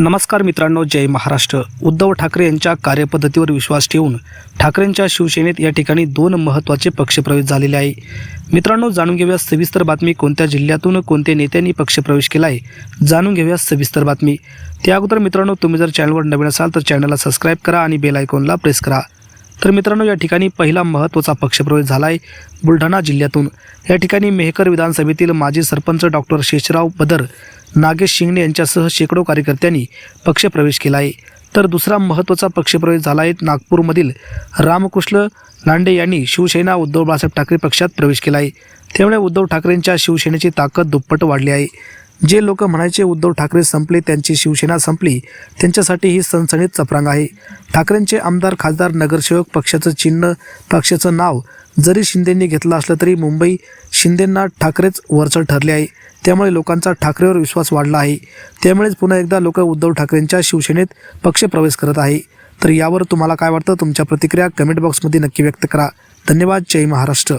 नमस्कार मित्रांनो जय महाराष्ट्र. उद्धव ठाकरे यांच्या कार्यपद्धतीवर विश्वास ठेवून ठाकरेंच्या शिवसेनेत या ठिकाणी दोन महत्त्वाचे पक्षप्रवेश झालेले आहे. मित्रांनो जाणून घेऊया सविस्तर बातमी कोणत्या जिल्ह्यातून कोणत्या नेत्यांनी पक्षप्रवेश केला आहे जाणून घेऊया सविस्तर बातमी. त्या अगोदर मित्रांनो तुम्ही जर चॅनलवर नवीन असाल तर चॅनलला सबस्क्राईब करा आणि बेल आयकॉनला प्रेस करा. तर मित्रांनो या ठिकाणी पहिला महत्त्वाचा पक्षप्रवेश झाला आहे बुलढाणा जिल्ह्यातून. या ठिकाणी मेहकर विधानसभेतील माजी सरपंच डॉक्टर शेषराव बदर नागेश शिंगणे यांच्यासह शेकडो कार्यकर्त्यांनी पक्षप्रवेश केला आहे. तर दुसरा महत्त्वाचा पक्षप्रवेश झाला आहे. नागपूरमधील रामकृष्ण लांडे यांनी शिवसेना उद्धव बाळासाहेब ठाकरे पक्षात प्रवेश केला आहे. त्यामुळे उद्धव ठाकरेंच्या शिवसेनेची ताकद दुप्पट वाढली आहे. जे लोक म्हणायचे उद्धव ठाकरे संपले त्यांची शिवसेना संपली त्यांच्यासाठी ही सणसणीत चपरांग आहे. ठाकरेंचे आमदार खासदार नगरसेवक पक्षाचं चिन्ह पक्षाचं नाव जरी शिंदेंनी घेतलं असलं तरी मुंबई शिंदेंना ठाकरेच वरचढ ठरले आहे. त्यामुळे लोकांचा ठाकरेवर विश्वास वाढला आहे. त्यामुळेच पुन्हा एकदा लोक उद्धव ठाकरेंच्या शिवसेनेत पक्षप्रवेश करत आहे. तर यावर तुम्हाला काय वाटतं? तुमच्या प्रतिक्रिया कमेंट बॉक्समध्ये नक्की व्यक्त करा. धन्यवाद. जय महाराष्ट्र.